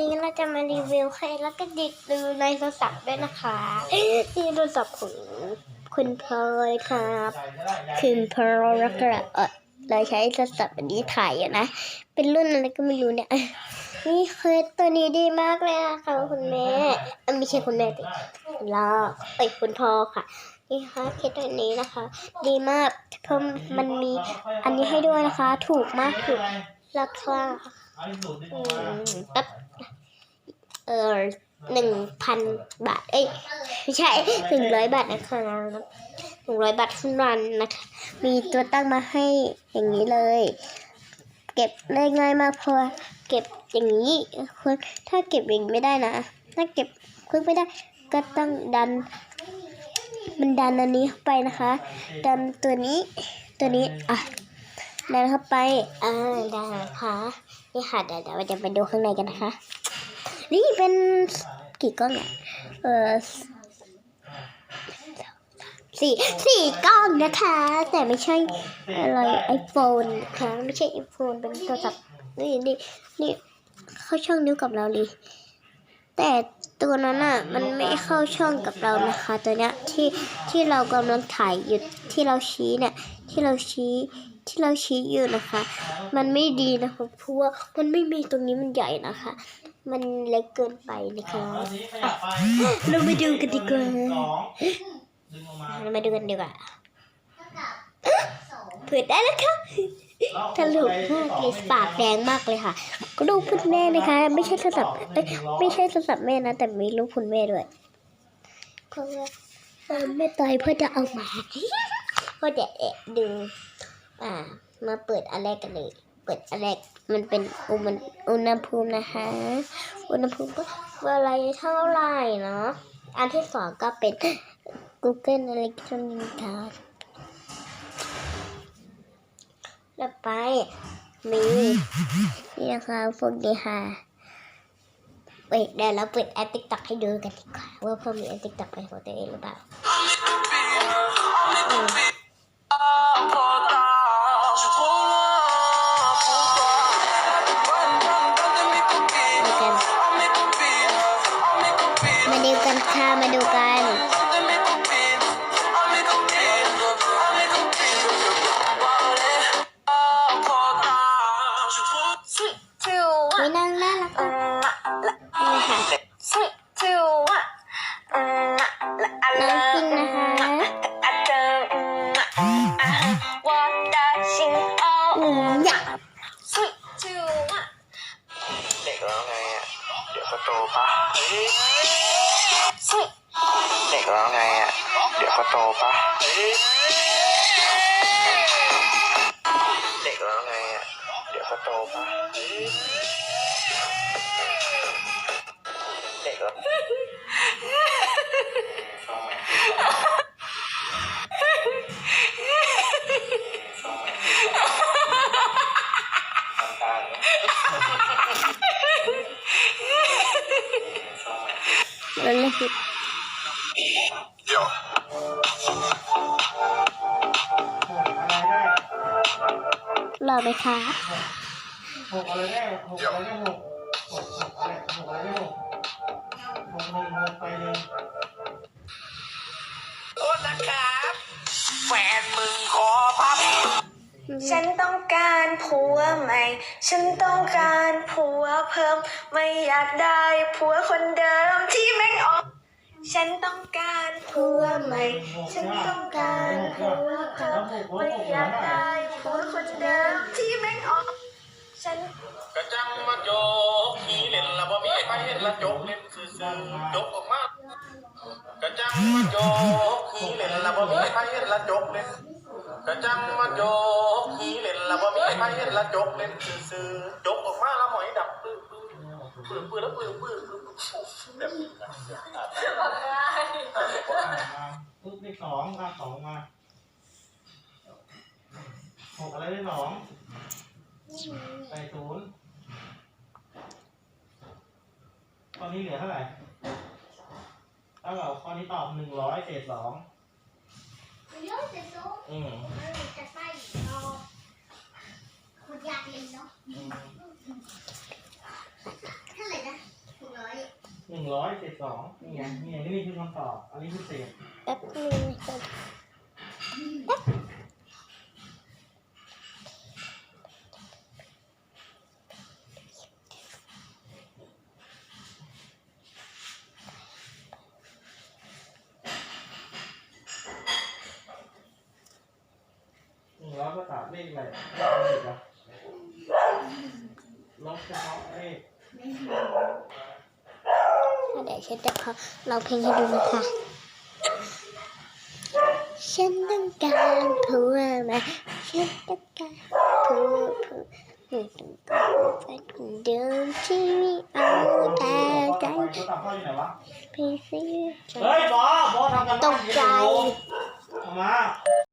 นี้เราจะมารีวิวให้แล้วก็ดิดดูในโทรศัพท์ด้วยนะคะนี่โทรศัพท์ของคุณพลอยครับ คุณพลอยแล้วก็เออเราใช้โทรศัพท์อันนี้ถ่ายอะนะ เป็นรุ่นอะไรก็ไม่รู้เนี่ย นี่คือตัวนี้ดีมากเลยค่ะคุณแม่ไม่ใช่คุณแม่ดิคุณล่อเอ้ยคุณพ่อค่ะนี่ค่ะเคสตัวนี้นะคะ ดีมากเพราะมันมีอันนี้ให้ด้วยนะคะ ถูกมากถูกราคา อืมแป๊บเออหนึ่งพันบาท เอ้ยไม่ใช่หนึ่งร้อยบาทนะคะหนึ่งร้อยบาทขึ้นวันนะคะ มีตัวตั้งมาให้อย่างนี้เลย เก็บได้ง่ายมากเพราะว่าเก็บอย่างนี้คุณถ้าเก็บอย่างนี้ไม่ได้นะ ถ้าเก็บคุณไม่ได้ก็ต้องดัน มันดันอันนี้เข้าไปนะคะ ดันตัวนี้ตัวนี้อะ ดันเข้าไปอ่าได้นะคะนี่ค่ะเดี๋ยวเดี๋ยวเราจะไปดูข้างในกันนะคะ นี่เป็นกี่กล้องเนี่ยเออสี่สี่กล้องนะคะ แต่ไม่ใช่อะไรไอโฟนค่ะไม่ใช่ไอโฟนเป็นโทรศัพท์นี่นี่นี่เข้าช่องนิ้วกับเราเลยแต่ตัวนั้นอะมันไม่เข้าช่องกับเรานะคะ ตัวเนี้ยที่ที่เรากำลังถ่ายอยู่ที่เราชี้เนี่ยที่เราชี้ ที่เราชี้อยู่นะคะ มันไม่ดีนะคะเพราะว่ามันไม่มีตรงนี้มันใหญ่นะคะ มันเล็กเกินไปนะคะเรามาดูกันดีกว่าเรามาดูกันดีกว่าเปิดได้แล้วค่ะตลกมากเลยปากแดงมากเลยค่ะก็ดูคุณแม่นะคะ ไม่ใช่โทรศัพท์ไม่ใช่โทรศัพท์แม่นะ แต่มีรูปคุณแม่ด้วยเพราะว่าแม่ตายเพื่อจะเอามาก็เดี๋ยวแอบดู อ่า มาเปิดอันแรกกันเลย เปิดอันแรกมันเป็นอุณอุณหภูมินะคะ อุณหภูมิก็อะไรเท่าไหร่เนาะ อันที่สองก็เป็น Google Electronic Card แล้วไปมีนี่นะคะพวกนี้ค่ะเว้ยเดี๋ยวเราเปิดแอปติ๊กต็อกให้ดูกันดีกว่าว่าพ่อมีแอปติ๊กต็อกเป็นของตัวเองหรือเปล่า ดูกัน วินั่งน่ารักอะนี่ค่ะน้องจริงนะคะอืมอยากเด็กแล้วไงอะ เดี๋ยวก็โตปะ โตปะเด็กแล้วไงอะ เดี๋ยวก็โตปะเด็กแล้วแล้วเลยคือเดี๋ยว รอไหมคะหกอะไรได้หกอะไรได้หกหกหกอะไรหกอะไรได้หกหกหนึ่งหกไปเลยโทษนะครับ แฟนมึงขอพับฉันต้องการผัวใหม่ ฉันต้องการผัวเพิ่ม ไม่อยากได้ผัวคนเดิมที่แม่งออก ฉันต้องการ ผัวใหม่ ฉันต้องการผัวเพิ่มไม่อยากได้ผัวคนเดิมที่แม่งออก ฉันกระจังมาโยกขี่เล่นละบ่มีไปเห็นละจกเล่นซื่อๆจกออกมากระจังมาโยกขี่เล่นละบ่มีไปเห็นละจกเล่นกระจังมาโยกขี่เล่นละบ่มีไปเห็นละจกเล่นซื่อๆจก ปื้อปื้อแล้วปื้อปื้อปื้อแบบนี้นะทุกเลขสองมาสองมาหกอะไรได้สองใส่ศูนย์ตอนนี้เหลือเท่าไหร่ถ้าเราข้อนี้ตอบหนึ่งร้อยเศษสองเยอืมคุณอยากเล่นเนาะอืมเท่าไหร่นะ นึ่ง ร้อยเจ็ดสองนี่ไงนี่ไงนี่คือคำตอบอันนี้คือเศษแป๊บนึงค่ะหนึ่งร้อยภาษาเลขอะไรเลขอะไรลบเฉพาะี๋ยวฉันจะพอเราเพลงให้ดูนะคะฉันต้องการผัอมาฉันต้องการผัวผัวไม่ต้องการแฟนนเดิมที่ม่เอาแต่ใจไปซื้อต้องใจ